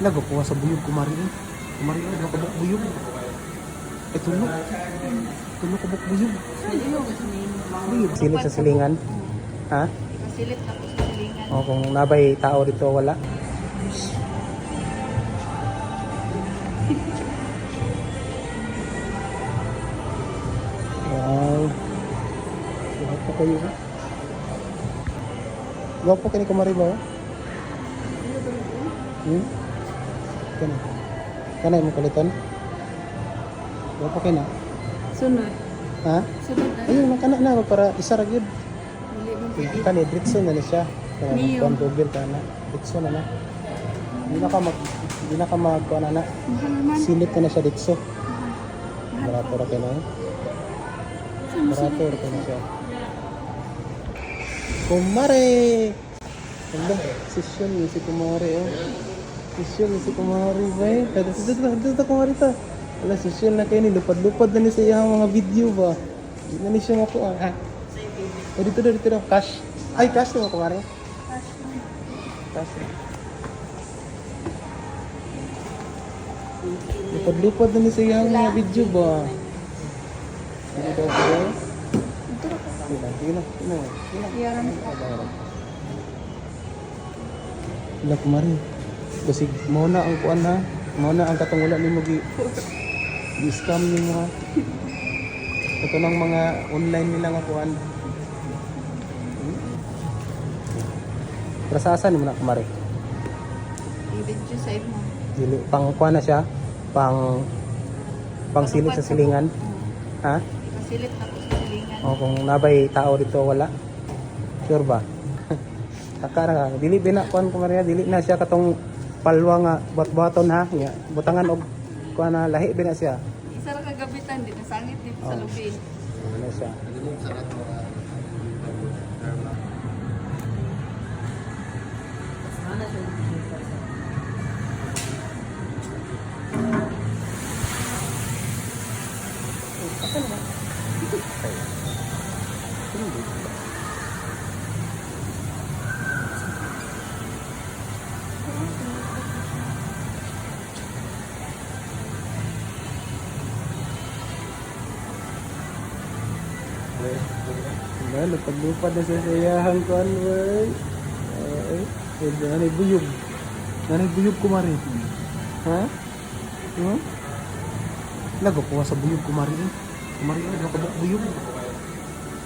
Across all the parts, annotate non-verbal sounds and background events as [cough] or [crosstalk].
Lago ko sa buyog kumari eh. Kumari eh, buyog. Eh, tulo. Tulo kabok buyog. Buyog. Silid sa silingan. Ha? Silit na po sa silingan. O kung nabay tao dito, wala. Wow. Gwapo kayo. ha? Gwapo kayo ni Kumari ba? Hmm? Kana. Kana mo kuliton? Gwapo kayo na? Sunod. Ha? Sunod na. Ayun, kana na para isa ra gyud. Kani Dritso na ni siya. Kaya kuan Google ka na. Dritso na na. Hindi na ka mag hindi na ka mag kuan na. Silit ka na siya Dritso. Barato ra kay na. eh. Barato ra kay na siya. Kumare! Hala, sisyon ni si Kumare oh. Ni si Kumare ba eh. Dito, dito, dito, dito, Kumare ta. Wala, sisyon na kayo ni. Lupad-lupad na ni sa iyang mga video ba. Hindi na ni siya makuha. Ha? Oh, dito daw, dito daw. Cash. Ay, cash na mo, Kumare. Cash na. Lupad-lupad na ni sa iyang mga video ba. Dito daw, dito daw. Sige lang, sige lang, sige lang. Sige lang. Iyaran mo. Wala. Kasi mo na ang kuan ha. Mo na ang katungulan ni mo gi gi-scam ni mo ha. Ito ng mga online nila nga kuan. Hmm? Para sa asan mo na kumari? I-video sa mo. Dili pang kuan na siya. Pang pang silid sa silingan. Ha? Silit na po sa silingan. O kung nabay tao dito wala. Sure ba? [laughs] Takara ka. Dili bina kuan ko Maria, dili na siya katong palwa nga bot-boton ha. Ya, butangan og kuan na lahi bina siya. Isa ra kagabitan din. Nasangit din sa Oh. lubi. Ano siya? [laughs] Wala, lupad-lupad na sa sayahan ko, Anway. Ay, ay, nanay buyog. Nanay buyog kumari. Ha? Hmm? Lago ko sa buyog kumari. eh. Kumari, nakabok buyog.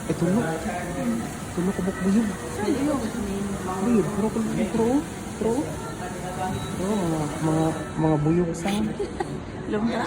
Eh, tulo. Tulo kabok buyog. Buyog, pero kung pero, pero, pero, mga, mga, mga buyog sa Lumra.